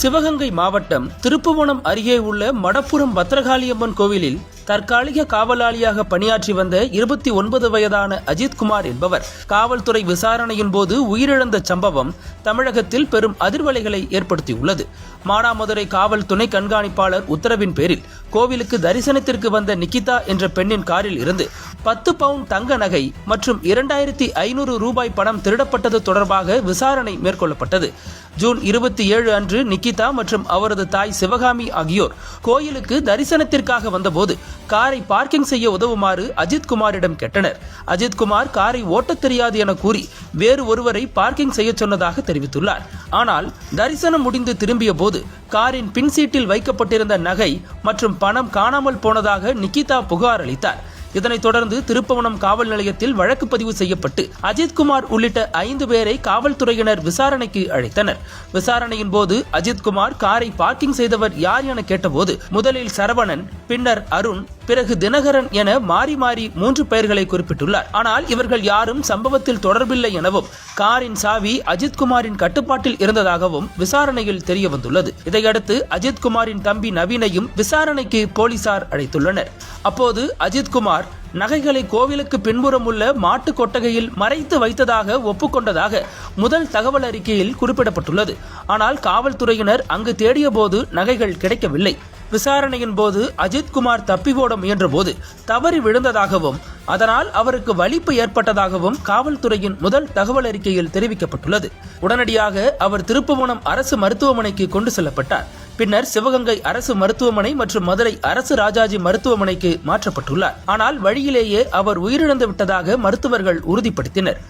சிவகங்கை மாவட்டம் திருப்புவனம் அருகே உள்ள மடப்புறம் பத்ரகாளியம்மன் கோவிலில் தற்காலிக காவலாளியாக பணியாற்றி வந்த இருபத்தி ஒன்பது வயதான அஜித்குமார் என்பவர் காவல்துறை விசாரணையின் போது உயிரிழந்த சம்பவம் தமிழகத்தில் பெரும் அதிர்வலைகளை ஏற்படுத்தியுள்ளது. மானாமதுரை காவல் துணை கண்காணிப்பாளர் உத்தரவின் பேரில் கோவிலுக்கு தரிசனத்திற்கு வந்த நிகிதா என்ற பெண்ணின் காரில் இருந்து பத்து பவுண்ட் தங்க நகை மற்றும் இரண்டாயிரத்தி ஐநூறு ரூபாய் பணம் திருடப்பட்டது தொடர்பாக விசாரணை மேற்கொள்ளப்பட்டது. ஜூன் இருபத்தி ஏழு அன்று நிகிதா மற்றும் அவரது தாய் சிவகாமி ஆகியோர் கோயிலுக்கு தரிசனத்திற்காக வந்தபோது காரை பார்க்கிங் செய்ய உதவுமாறு அஜித் குமாரிடம் கேட்டனர். அஜித் குமார் காரை ஓட்டத் தெரியாது என கூறி வேறு ஒருவரை பார்க்கிங் செய்ய சொன்னதாக தெரிவித்துள்ளார். ஆனால் தரிசனம் முடிந்து திரும்பிய போது காரின் பின் சீட்டில் வைக்கப்பட்டிருந்த நகை மற்றும் பணம் காணாமல் போனதாக நிகிதா புகார் அளித்தார். இதனைத் தொடர்ந்து திருப்பவனம் காவல் நிலையத்தில் வழக்கு பதிவு செய்யப்பட்டு அஜித்குமார் உள்ளிட்ட ஐந்து பேரை காவல்துறையினர் விசாரணைக்கு அழைத்தனர். விசாரணையின் போது அஜித்குமார் காரை பார்க்கிங் செய்தவர் யார் என கேட்டபோது முதலில் சரவணன் பின்னர் அருண் பிறகு தினகரன் என மாறி மாறி மூன்று பெயர்களை குறிப்பிட்டுள்ளார். ஆனால் இவர்கள் யாரும் சம்பவத்தில் தொடர்பில்லை எனவும் காரின் சாவி அஜித்குமாரின் கட்டுப்பாட்டில் இருந்ததாகவும் விசாரணையில் தெரிய வந்துள்ளது இதையடுத்து அஜித்குமாரின் தம்பி நவீனையும் விசாரணைக்கு போலீசார் அழைத்துள்ளனர். அப்போது அஜித்குமார் நகைகளை கோவிலுக்கு பின்புறம் உள்ள மாட்டு கொட்டகையில் மறைத்து வைத்ததாக ஒப்புக்கொண்டதாக முதல் தகவல் அறிக்கையில் குறிப்பிடப்பட்டுள்ளது. ஆனால் காவல்துறையினர் அங்கு தேடிய போது நகைகள் கிடைக்கவில்லை. விசாரணையின் போது அஜித்குமார் தப்பி ஓட முயன்றபோது தவறி விழுந்ததாகவும் அதனால் அவருக்கு வலிப்பு ஏற்பட்டதாகவும் காவல்துறையின் முதல் தகவல் அறிக்கையில் தெரிவிக்கப்பட்டுள்ளது. உடனடியாக அவர் திருப்புவனம் அரசு மருத்துவமனைக்கு கொண்டு செல்லப்பட்டார். பின்னர் சிவகங்கை அரசு மருத்துவமனை மற்றும் மதுரை அரசு ராஜாஜி மருத்துவமனைக்கு மாற்றப்பட்டுள்ளார். ஆனால் வழியிலேயே அவர் உயிரிழந்து விட்டதாக மருத்துவர்கள் உறுதிப்படுத்தினர்.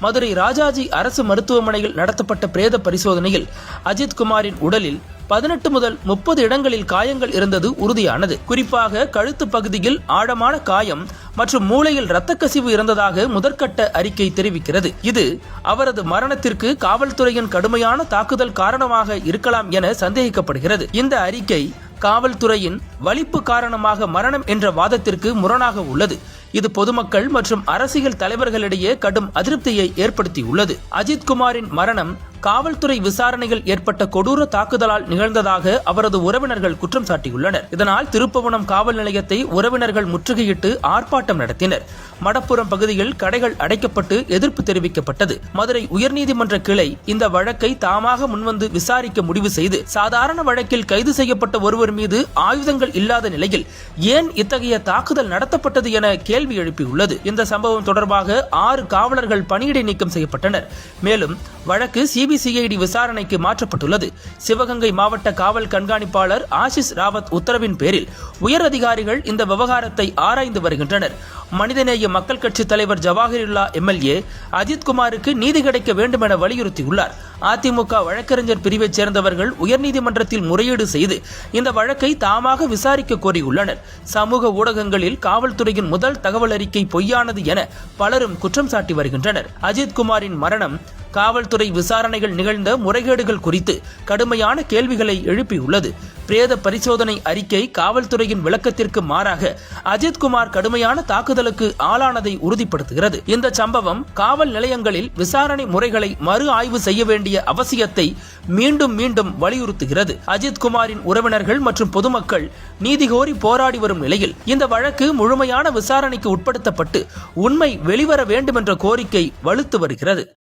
மதுரை ராஜாஜி அரசு மருத்துவமனையில் நடத்தப்பட்ட பிரேத பரிசோதனையில் அஜித்குமாரின் உடலில் பதினெட்டு முதல் முப்பது இடங்களில் காயங்கள் இருந்தது உறுதியானது. குறிப்பாக கழுத்து பகுதியில் ஆழமான காயம் மற்றும் மூளையில் இரத்த கசிவு இருந்ததாக முதற்கட்ட அறிக்கை தெரிவிக்கிறது. இது அவரது மரணத்திற்கு காவல்துறையின் கடுமையான தாக்குதல் காரணமாக இருக்கலாம் என சந்தேகிக்கப்படுகிறது. இந்த அறிக்கை காவல்துறையின் வலிப்பு காரணமாக மரணம் என்ற வாதத்திற்கு முரணாக உள்ளது. இது பொதுமக்கள் மற்றும் அரசியல் தலைவர்களிடையே கடும் அதிருப்தியை ஏற்படுத்தியுள்ளது. அஜித் குமாரின் மரணம் காவல்துறை விசாரணைகள் ஏற்பட்ட கொடூர தாக்குதலால் நிகழ்ந்ததாக அவரது உறவினர்கள் குற்றம் சாட்டியுள்ளனர். இதனால் திருப்புவனம் காவல் நிலையத்தை உறவினர்கள் முற்றுகையிட்டு ஆர்ப்பாட்டம் நடத்தினர். மடப்புறம் பகுதியில் கடைகள் அடைக்கப்பட்டு எதிர்ப்பு தெரிவிக்கப்பட்டது. மதுரை உயர்நீதிமன்ற கிளை இந்த வழக்கை தாமாக முன்வந்து விசாரிக்க முடிவு செய்து சாதாரண வழக்கில் கைது செய்யப்பட்ட ஒருவர் மீது ஆயுதங்கள் இல்லாத நிலையில் ஏன் இத்தகைய தாக்குதல் நடத்தப்பட்டது என கேள்வி எழுப்பியுள்ளது. இந்த சம்பவம் தொடர்பாக ஆறு காவலர்கள் பணியிடை நீக்கம் செய்யப்பட்டனர். மேலும் வழக்கு சிபிசிஐடி விசாரணைக்கு மாற்றப்பட்டுள்ளது. சிவகங்கை மாவட்ட காவல் கண்காணிப்பாளர் ஆஷிஷ் ராவத் உத்தரவின் பேரில் உயர் அதிகாரிகள் இந்த விவகாரத்தை ஆராய்ந்து வருகின்றனர். மனிதநேய மக்கள் கட்சி தலைவர் ஜவாஹிருல்லா எம்எல்ஏ அஜித்குமாருக்கு நீதி கிடைக்க வேண்டும் என வலியுறுத்தியுள்ளார். அதிமுக வழக்கறிஞர் பிரிவைச் சேர்ந்தவர்கள் உயர்நீதிமன்றத்தில் முறையீடு செய்து இந்த வழக்கை தாமாக விசாரிக்க கோரியுள்ளனர். சமூக ஊடகங்களில் காவல்துறையின் முதல் தகவல் அறிக்கை பொய்யானது என பலரும் குற்றம் சாட்டி வருகின்றனர். அஜித்குமாரின் மரணம் காவல்துறை விசாரணைகள் நிகழ்ந்த முறைகேடுகள் குறித்து கடுமையான கேள்விகளை எழுப்பியுள்ளது. பிரேத பரிசோதனை அறிக்கை காவல்துறையின் விளக்கத்திற்கு மாறாக அஜித்குமார் கடுமையான தாக்குதலுக்கு ஆளானதை உறுதிப்படுத்துகிறது. இந்த சம்பவம் காவல் நிலையங்களில் விசாரணை முறைகளை மறு ஆய்வு செய்ய வேண்டும் வேண்டிய அவசியத்தை மீண்டும் மீண்டும் வலியுறுத்துகிறது. அஜித் குமாரின் உறவினர்கள் மற்றும் பொதுமக்கள் நீதி கோரி போராடி வரும் நிலையில் இந்த வழக்கு முழுமையான விசாரணைக்கு உட்படுத்தப்பட்டு உண்மை வெளிவர வேண்டும் என்ற கோரிக்கை வலுத்து வருகிறது.